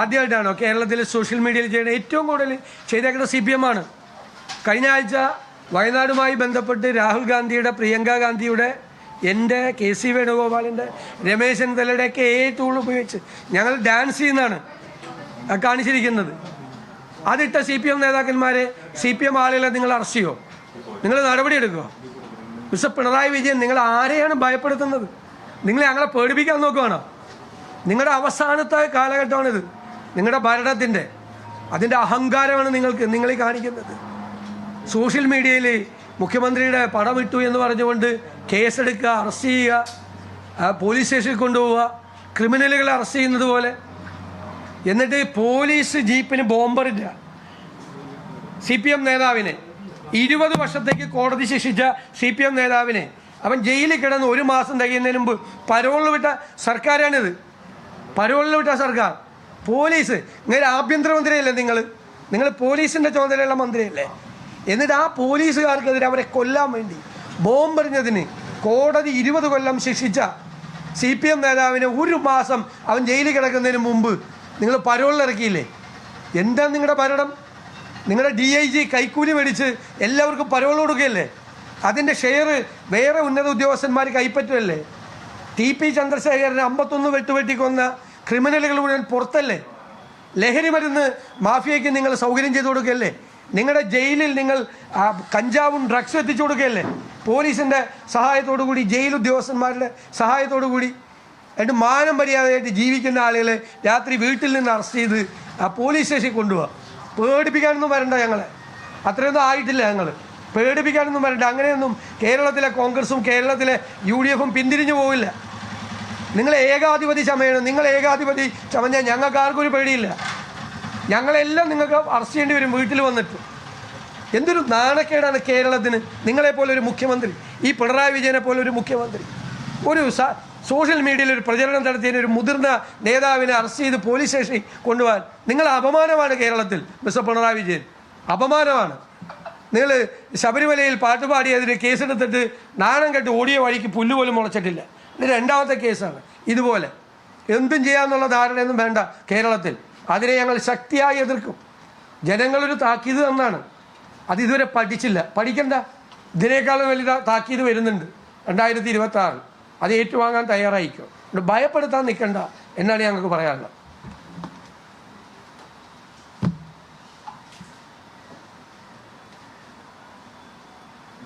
ആദ്യമായിട്ടാണോ കേരളത്തിൽ സോഷ്യൽ മീഡിയയിൽ ചെയ്യുന്ന ഏറ്റവും കൂടുതൽ ചെയ്തേക്കുന്ന സി പി എം ആണ്. കഴിഞ്ഞ ആഴ്ച വയനാടുമായി ബന്ധപ്പെട്ട് രാഹുൽ ഗാന്ധിയുടെ പ്രിയങ്ക ഗാന്ധിയുടെ എന്റെ കെ സി വേണുഗോപാലിന്റെ രമേശ് ചെന്നിത്തലയുടെയൊക്കെ ഏ ടൂൾ ഉപയോഗിച്ച് ഞങ്ങൾ ഡാൻസ് ചെയ്യുന്നതാണ് കാണിച്ചിരിക്കുന്നത്. അതിട്ട സി പി എം നേതാക്കന്മാരെ സി പി എം ആളുകളെ നിങ്ങൾ അറസ്റ്റ് ചെയ്യുമോ നിങ്ങൾ നടപടിയെടുക്കുമോ മിസ്റ്റർ പിണറായി വിജയൻ നിങ്ങൾ ആരെയാണ് ഭയപ്പെടുത്തുന്നത്? നിങ്ങൾ ഞങ്ങളെ പേടിപ്പിക്കാൻ നോക്കുകയാണോ നിങ്ങളുടെ അവസാനത്തെ കാലഘട്ടമാണിത്. നിങ്ങളുടെ ഭരണത്തിന്റെ അതിന്റെ അഹങ്കാരമാണ് നിങ്ങൾക്ക് നിങ്ങളെ കാണിക്കുന്നത്. സോഷ്യൽ മീഡിയയിൽ മുഖ്യമന്ത്രിയുടെ പടം ഇട്ടു എന്ന് പറഞ്ഞുകൊണ്ട് കേസെടുക്കുക അറസ്റ്റ് ചെയ്യുക പോലീസ് സ്റ്റേഷനിൽ കൊണ്ടുപോവുക ക്രിമിനലുകളെ അറസ്റ്റ് ചെയ്യുന്നത് പോലെ. എന്നിട്ട് പോലീസ് ജീപ്പിന് ബോംബറില്ല സി പി എം നേതാവിനെ ഇരുപത് വർഷത്തേക്ക് കോടതി ശിക്ഷിച്ച സി പി എം നേതാവിനെ അവൻ ജയിലിൽ കിടന്ന് ഒരു മാസം തികയുന്നതിന് മുമ്പ് പരോളിൽ വിട്ട സർക്കാരാണിത്. പരോളിൽ വിട്ട സർക്കാർ. പോലീസ് നിങ്ങൾ ആഭ്യന്തരമന്ത്രിയല്ലേ നിങ്ങൾ നിങ്ങൾ പോലീസിന്റെ ചുമതലയുള്ള മന്ത്രിയല്ലേ? എന്നിട്ട് ആ പോലീസുകാർക്കെതിരെ അവരെ കൊല്ലാൻ വേണ്ടി ബോംബെറിഞ്ഞതിന് കോടതി ഇരുപത് കൊല്ലം ശിക്ഷിച്ച സി പി എം നേതാവിനെ ഒരു മാസം അവൻ ജയിലിൽ കിടക്കുന്നതിന് മുമ്പ് നിങ്ങൾ പരോളിലിറക്കിയില്ലേ എന്താ നിങ്ങളുടെ ഭരണം? നിങ്ങളുടെ ഡി ഐ ജി കൈക്കൂലി മേടിച്ച് എല്ലാവർക്കും പരോൾ കൊടുക്കുകയല്ലേ? അതിന്റെ ഷെയർ വേറെ ഉന്നത ഉദ്യോഗസ്ഥന്മാർ കൈപ്പറ്റുമല്ലേ ടി പി ചന്ദ്രശേഖരനെ അമ്പത്തൊന്ന് വെട്ടുവെട്ടി കൊന്ന ക്രിമിനലുകൾ മുഴുവൻ പുറത്തല്ലേ? ലഹരി മരുന്ന് മാഫിയയ്ക്ക് നിങ്ങൾ സൗകര്യം ചെയ്തു കൊടുക്കുകയല്ലേ? നിങ്ങളുടെ ജയിലിൽ നിങ്ങൾ കഞ്ചാവും ഡ്രഗ്സും എത്തിച്ചു കൊടുക്കുകയല്ലേ? പോലീസിന്റെ സഹായത്തോടു കൂടി ജയിൽ ഉദ്യോഗസ്ഥന്മാരുടെ സഹായത്തോടു കൂടി എന്നിട്ട് മാനം മര്യാദയായിട്ട് ജീവിക്കുന്ന ആളുകളെ രാത്രി വീട്ടിൽ നിന്ന് അറസ്റ്റ് ചെയ്ത് ആ പോലീസ് സ്റ്റേഷനിൽ കൊണ്ടുപോകാം പേടിപ്പിക്കാനൊന്നും വരണ്ട ഞങ്ങളെ. അത്രയൊന്നും ആയിട്ടില്ല ഞങ്ങൾ പേടിപ്പിക്കാനൊന്നും വരണ്ട. അങ്ങനെയൊന്നും കേരളത്തിലെ കോൺഗ്രസും കേരളത്തിലെ യു ഡി എഫും പിന്തിരിഞ്ഞു പോവില്ല. നിങ്ങൾ ഏകാധിപതി ചമയണം നിങ്ങൾ ഏകാധിപതി ചമഞ്ഞാൽ ഞങ്ങൾക്ക് ആർക്കും ഒരു പേടിയില്ല. ഞങ്ങളെല്ലാം നിങ്ങൾക്ക് അറസ്റ്റ് ചെയ്യേണ്ടി വരും വീട്ടിൽ വന്നിട്ട്. എന്തൊരു നാണക്കേടാണ് കേരളത്തിന്. നിങ്ങളെപ്പോലെ ഒരു മുഖ്യമന്ത്രി ഈ പിണറായി വിജയനെ പോലെ ഒരു മുഖ്യമന്ത്രി. ഒരു സോഷ്യൽ മീഡിയയിൽ ഒരു പ്രചരണം നടത്തിയതിന് ഒരു മുതിർന്ന നേതാവിനെ അറസ്റ്റ് ചെയ്ത് പോലീസ് സ്റ്റേഷനിൽ കൊണ്ടുപോകാൻ. നിങ്ങൾ അപമാനമാണ് കേരളത്തിൽ മിസ്റ്റർ പിണറായി വിജയൻ. അപമാനമാണ്. നിങ്ങൾ ശബരിമലയിൽ പാട്ടുപാടിയതിന് കേസെടുത്തിട്ട് നാണം കെട്ട് ഓടിയ വഴിക്ക് പുല്ലുപോലും മുളച്ചിട്ടില്ല. ഇത് രണ്ടാമത്തെ കേസാണ്. ഇതുപോലെ. എന്തും ചെയ്യാമെന്നുള്ള ധാരണയൊന്നും വേണ്ട കേരളത്തിൽ. അതിനെ ഞങ്ങൾ ശക്തിയായി എതിർക്കും. ജനങ്ങളൊരു താക്കീത് തന്നാണ്. അത് ഇതുവരെ പഠിച്ചില്ല. പഠിക്കണ്ട. ഇതിനേക്കാളും വലിയ താക്കീത് വരുന്നുണ്ട്. രണ്ടായിരത്തി ഇരുപത്തി ആറ് അത് ഏറ്റുവാങ്ങാൻ തയ്യാറായിക്കോ ഭയപ്പെടുത്താൻ നിൽക്കണ്ട എന്നാണ് ഞങ്ങൾക്ക് പറയാനുള്ളത്.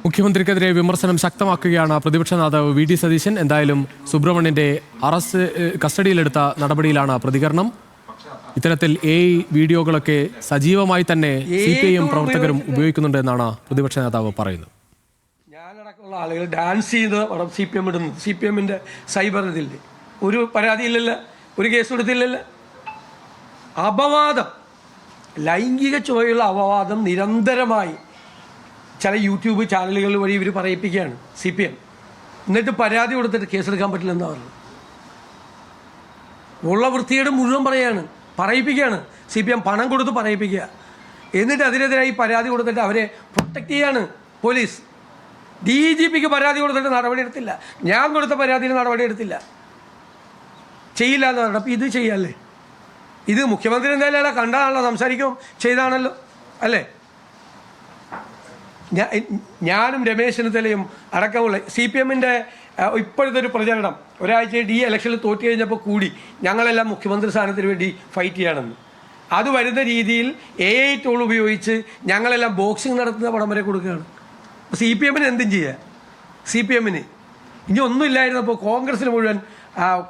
മുഖ്യമന്ത്രിക്കെതിരെ വിമർശനം ശക്തമാക്കുകയാണ് പ്രതിപക്ഷ നേതാവ് വി ഡി സതീശൻ. എന്തായാലും സുബ്രഹ്മണ്യന്റെ അറസ്റ്റ് കസ്റ്റഡിയിലെടുത്ത നടപടിയിലാണ് പ്രതികരണം. ഇത്തരത്തിൽ എ വീഡിയോകളൊക്കെ സജീവമായി തന്നെ സി പി ഐ എം പ്രവർത്തകരും ഉപയോഗിക്കുന്നുണ്ട് എന്നാണ് പ്രതിപക്ഷ നേതാവ് പറയുന്നത് ഞാനടക്കമുള്ള ആളുകൾ ഡാൻസ് ചെയ്ത് പടം സി പി എം ഇടുന്നു. സി പി എമ്മിന്റെ സൈബർ ഇതില്ലേ? ഒരു പരാതിയില്ലല്ലോ? ഒരു കേസ് കൊടുത്തില്ലല്ലോ? അപവാദം. ലൈംഗിക ചുവയുള്ള അപവാദം നിരന്തരമായി ചില യൂട്യൂബ് ചാനലുകൾ വഴി ഇവർ പറയിപ്പിക്കുകയാണ് സി പി എം. എന്നിട്ട് പരാതി കൊടുത്തിട്ട് കേസെടുക്കാൻ പറ്റില്ലെന്നാ പറഞ്ഞു ഉള്ള വൃത്തിയുടെ മുഴുവൻ പറയാണ് പറയിപ്പിക്കുകയാണ്. സി പി എം പണം കൊടുത്ത് പറയിപ്പിക്കുക. എന്നിട്ട് അതിനെതിരായി പരാതി കൊടുത്തിട്ട് അവരെ പ്രൊട്ടക്റ്റ് ചെയ്യാണ് പോലീസ്. ഡി ജി പിക്ക് പരാതി കൊടുത്തിട്ട് നടപടി എടുത്തില്ല ഞാൻ കൊടുത്ത പരാതിയിൽ നടപടി എടുത്തില്ല ചെയ്യില്ല എന്ന് പറഞ്ഞു അപ്പോൾ ഇത് ചെയ്യാല്ലേ? ഇത് മുഖ്യമന്ത്രി എന്തായാലും കണ്ടതാണല്ലോ സംസാരിക്കും ചെയ്താണല്ലോ അല്ലേ? ഞാനും രമേശ് ചെന്നിത്തലയും അടക്കമുള്ള സി പി എമ്മിന്റെ ഇപ്പോഴത്തെ ഒരു പ്രചരണം ഒരാഴ്ചയായിട്ട് ഈ ഇലക്ഷനിൽ തോറ്റു കഴിഞ്ഞപ്പോൾ കൂടി ഞങ്ങളെല്ലാം മുഖ്യമന്ത്രി സ്ഥാനത്തിന് വേണ്ടി ഫൈറ്റ് ചെയ്യണമെന്ന്. അത് വരുന്ന രീതിയിൽ എ ഐ ടൂൾ ഉപയോഗിച്ച് ഞങ്ങളെല്ലാം ബോക്സിംഗ് നടത്തുന്ന പടം വരെ കൊടുക്കുകയാണ്. സി പി എമ്മിന് എന്തും ചെയ്യാം. സി പി എമ്മിന്. ഇനി ഒന്നുമില്ലായിരുന്നപ്പോൾ കോൺഗ്രസിന് മുഴുവൻ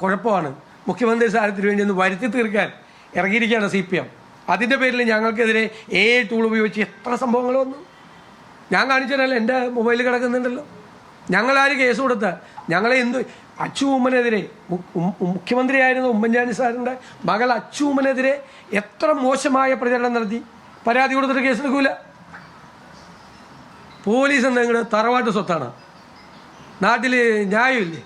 കുഴപ്പമാണ്. മുഖ്യമന്ത്രി സ്ഥാനത്തിന് വേണ്ടി ഒന്ന് വരുത്തി തീർക്കാൻ ഇറങ്ങിയിരിക്കുകയാണ് സി പി എം. അതിന്റെ പേരിൽ ഞങ്ങൾക്കെതിരെ എ ഐ ടൂൾ ഉപയോഗിച്ച് എത്ര സംഭവങ്ങൾ വന്നു? ഞാൻ കാണിച്ചു എന്റെ മൊബൈലിൽ കിടക്കുന്നുണ്ടല്ലോ. ഞങ്ങളാര് കേസ് കൊടുത്ത? ഞങ്ങളെ എന്ത് അച്ചു ഉമ്മനെതിരെ മു- ഉം- മുഖ്യമന്ത്രിയായിരുന്ന ഉമ്മൻചാണ്ടി സാറിന്റെ മകൾ അച്ചു ഉമ്മനെതിരെ എത്ര മോശമായ പ്രചരണം നടത്തി? പരാതി കൊടുത്തിട്ട് കേസെടുക്കൂല പോലീസ് എന്തെങ്കിലും തറവാട്ട് സ്വത്താണ്? നാട്ടിൽ ന്യായമില്ലേ?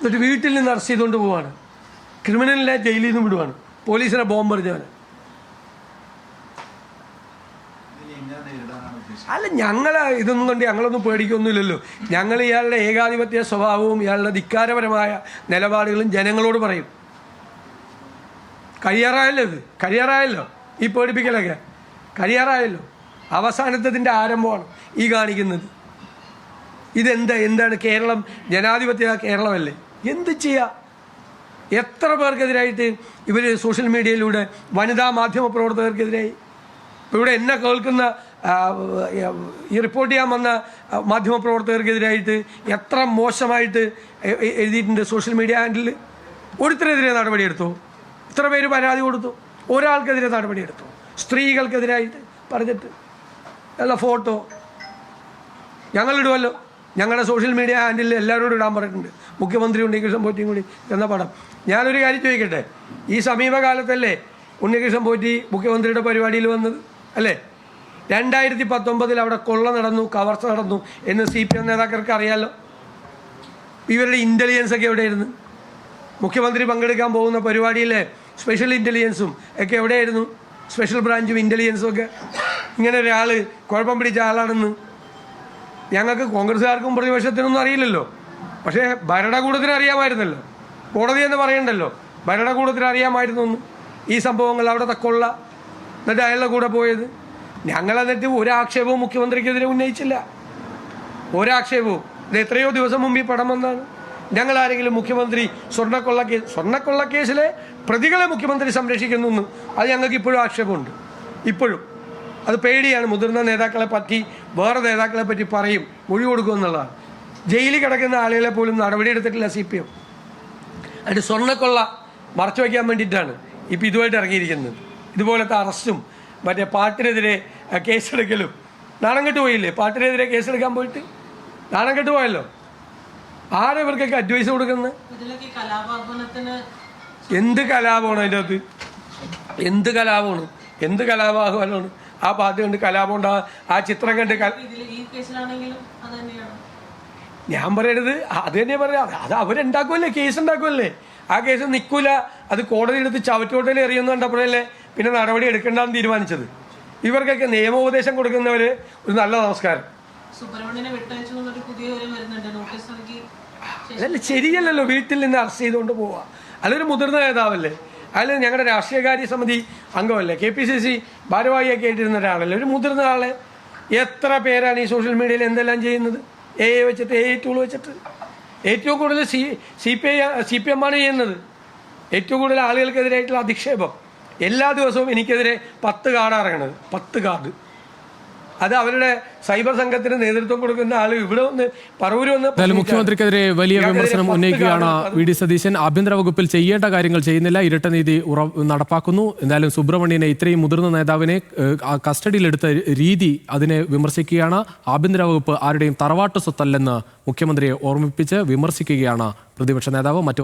എന്നിട്ട് വീട്ടിൽ നിന്ന് അറസ്റ്റ് ചെയ്തുകൊണ്ട് പോവാണ്. ക്രിമിനലിനെ ജയിലിൽ നിന്ന് വിടുവാണ്. പോലീസിനെ ബോംബ് അല്ല ഞങ്ങൾ ഇതൊന്നും കൊണ്ട് ഞങ്ങളൊന്നും പേടിക്കൊന്നുമില്ലല്ലോ. ഞങ്ങൾ ഇയാളുടെ ഏകാധിപത്യ സ്വഭാവവും ഇയാളുടെ ധിക്കാരപരമായ നിലപാടുകളും ജനങ്ങളോട് പറയും. കഴിയാറായല്ലോ ഇത്. കഴിയാറായല്ലോ ഈ പേടിപ്പിക്കലൊക്കെ. കഴിയാറായല്ലോ അവസാനത്തതിന്റെ ആരംഭമാണ് ഈ കാണിക്കുന്നത്. ഇതെന്താ എന്താണ് കേരളം? ജനാധിപത്യ കേരളമല്ലേ? എന്ത് ചെയ്യുക എത്ര പേർക്കെതിരായിട്ട് ഇവർ സോഷ്യൽ മീഡിയയിലൂടെ വനിതാ മാധ്യമ പ്രവർത്തകർക്കെതിരായി? ഇപ്പോൾ ഇവിടെ എന്നെ കേൾക്കുന്ന ഈ റിപ്പോർട്ട് ചെയ്യാൻ വന്ന മാധ്യമപ്രവർത്തകർക്കെതിരായിട്ട് മാധ്യമ പ്രവർത്തകർക്കെതിരായിട്ട് എത്ര മോശമായിട്ട് എഴുതിയിട്ടുണ്ട് സോഷ്യൽ മീഡിയ ഹാൻഡിൽ ഒരുത്തരെതിരെ നടപടിയെടുത്തു. ഇത്ര പേര് പരാതി കൊടുത്തു. ഒരാൾക്കെതിരെ നടപടിയെടുത്തു. സ്ത്രീകൾക്കെതിരായിട്ട് പറഞ്ഞിട്ട്. അല്ല ഫോട്ടോ ഞങ്ങളിടുമല്ലോ ഞങ്ങളുടെ സോഷ്യൽ മീഡിയ ഹാൻഡിൽ എല്ലാവരോടും ഇടാൻ പറഞ്ഞിട്ടുണ്ട്. മുഖ്യമന്ത്രി ഉണ്ണികൃഷ്ണൻ പോറ്റിയും കൂടി എന്ന പടം. ഞാനൊരു കാര്യം ചോദിക്കട്ടെ? ഈ സമീപകാലത്തല്ലേ ഉണ്ണികൃഷ്ണൻ പോറ്റി മുഖ്യമന്ത്രിയുടെ പരിപാടിയിൽ വന്നത്? അല്ലേ? രണ്ടായിരത്തി പത്തൊമ്പതിൽ അവിടെ കൊള്ള നടന്നു കവർച്ച നടന്നു എന്ന് സി പി എം നേതാക്കൾക്ക് അറിയാലോ? ഇവരുടെ ഇന്റലിജൻസ് ഒക്കെ എവിടെയായിരുന്നു? മുഖ്യമന്ത്രി പങ്കെടുക്കാൻ പോകുന്ന പരിപാടിയിലെ സ്പെഷ്യൽ ഇന്റലിജൻസും ഒക്കെ എവിടെയായിരുന്നു? സ്പെഷ്യൽ ബ്രാഞ്ചും ഇന്റലിജൻസും ഒക്കെ. ഇങ്ങനെ ഒരാൾ കുഴപ്പം പിടിച്ച ആളാണെന്ന് ഞങ്ങൾക്ക് കോൺഗ്രസ്സുകാർക്കും പ്രതിപക്ഷത്തിനൊന്നും അറിയില്ലല്ലോ. പക്ഷേ ഭരണകൂടത്തിന് അറിയാമായിരുന്നല്ലോ. കോടതി എന്ന് പറയണ്ടല്ലോ. ഭരണകൂടത്തിന് അറിയാമായിരുന്നു ഈ സംഭവങ്ങൾ അവിടെ തക്കൊള്ള എന്നിട്ട് അയാളുടെ കൂടെ പോയത്. ഞങ്ങൾ എന്നിട്ട് ഒരാക്ഷേപവും മുഖ്യമന്ത്രിക്കെതിരെ ഉന്നയിച്ചില്ല. ഒരാക്ഷേപവും. ഇത് എത്രയോ ദിവസം മുമ്പ് ഈ പടം വന്നാണ് ഞങ്ങൾ ആരെങ്കിലും മുഖ്യമന്ത്രി സ്വർണക്കൊള്ള കേസ് സ്വർണക്കൊള്ള കേസിലെ പ്രതികളെ മുഖ്യമന്ത്രി സംരക്ഷിക്കുന്നു എന്ന് അത് ഞങ്ങൾക്ക് ഇപ്പോഴും ആക്ഷേപമുണ്ട്. ഇപ്പോഴും. അത് പേടിയാണ്. മുതിർന്ന നേതാക്കളെ പറ്റി വേറെ നേതാക്കളെ പറ്റി പറയും. മൊഴി കൊടുക്കും എന്നുള്ളതാണ്. ജയിലിൽ കിടക്കുന്ന ആളുകളെ പോലും നടപടിയെടുത്തിട്ടില്ല സി പി എം. അതിന്റെ സ്വർണക്കൊള്ള മറച്ചു വയ്ക്കാൻ വേണ്ടിയിട്ടാണ് ഇപ്പോൾ ഇതുമായിട്ട് ഇറങ്ങിയിരിക്കുന്നത്. ഇതുപോലത്തെ അറസ്റ്റും മറ്റേ പാട്ടിനെതിരെ കേസെടുക്കലും. നാണം കെട്ട് പോയില്ലേ? പാട്ടിനെതിരെ കേസെടുക്കാൻ പോയിട്ട്? നാണം കെട്ട് പോയല്ലോ. ആരും ഇവർക്കൊക്കെ അഡ്വൈസ് കൊടുക്കുന്നത്? എന്ത് കലാപമാണ് അതിന്റെ അകത്ത് എന്ത് കലാപമാണ്? എന്ത് കലാപാഹ്വാനമാണ് ആ പാട്ട് കണ്ട് കലാപം ഉണ്ടാ ആ ചിത്രം കണ്ട് ഞാൻ പറയണത് അത് തന്നെ പറയാം. അത് അവരുണ്ടാക്കുമല്ലേ കേസ് ഉണ്ടാക്കുമല്ലേ ആ കേസ് നിൽക്കൂല അത് കോടതി എടുത്ത് ചവറ്റോട്ടയിൽ എറിയുമെന്ന് കണ്ടപ്പോഴല്ലേ പിന്നെ നടപടി എടുക്കണ്ടെന്ന് തീരുമാനിച്ചത്. ഇവർക്കൊക്കെ നിയമോപദേശം കൊടുക്കുന്നവര് ഒരു നല്ല നമസ്കാരം. അല്ല അതല്ല ശരിയല്ലല്ലോ വീട്ടിൽ നിന്ന് അറസ്റ്റ് ചെയ്തുകൊണ്ട് പോവുക അതൊരു മുതിർന്ന നേതാവല്ലേ? അതിൽ ഞങ്ങളുടെ രാഷ്ട്രീയകാര്യ സമിതി അംഗമല്ലേ? കെ പി സി സി ഭാരവാഹിയൊക്കെ ആയിട്ടിരുന്ന ഒരാളല്ലേ? ഒരു മുതിർന്ന ആളെ. എത്ര പേരാണ് ഈ സോഷ്യൽ മീഡിയയിൽ എന്തെല്ലാം ചെയ്യുന്നത്? എ ഐ വെച്ചിട്ട് എ ഐ ടൂൾ വെച്ചിട്ട്. ഏറ്റവും കൂടുതൽ C C P I C P M ആണ് ചെയ്യുന്നത്. ഏറ്റവും കൂടുതൽ ആളുകൾക്കെതിരായിട്ടുള്ള അധിക്ഷേപം. എല്ലാ ദിവസവും എനിക്കെതിരെ പത്ത് കാർഡ് ഇറങ്ങണത് പത്ത് കാർഡ് അത് അവരുടെ സൈബർ സംഘത്തിന് നേതൃത്വം കൊടുക്കുന്ന ആൾ ഇവിടെ വന്ന് പറവൂര് വന്ന് മുഖ്യമന്ത്രിക്കെതിരെ വലിയ വിമർശനം ഉന്നയിക്കുകയാണ് വി ഡി സതീശൻ. ആഭ്യന്തര വകുപ്പിൽ ചെയ്യേണ്ട കാര്യങ്ങൾ ചെയ്യുന്നില്ല. ഇരട്ട നീതി ഉറ നടപ്പാക്കുന്നു. എന്തായാലും സുബ്രഹ്മണ്യനെ ഇത്രയും മുതിർന്ന നേതാവിനെ കസ്റ്റഡിയിലെടുത്ത രീതി അതിനെ വിമർശിക്കുകയാണ്. ആഭ്യന്തര വകുപ്പ് ആരുടെയും തറവാട്ട് സ്വത്തല്ലെന്ന് മുഖ്യമന്ത്രിയെ ഓർമ്മിപ്പിച്ച് വിമർശിക്കുകയാണ് പ്രതിപക്ഷ നേതാവ്. മറ്റു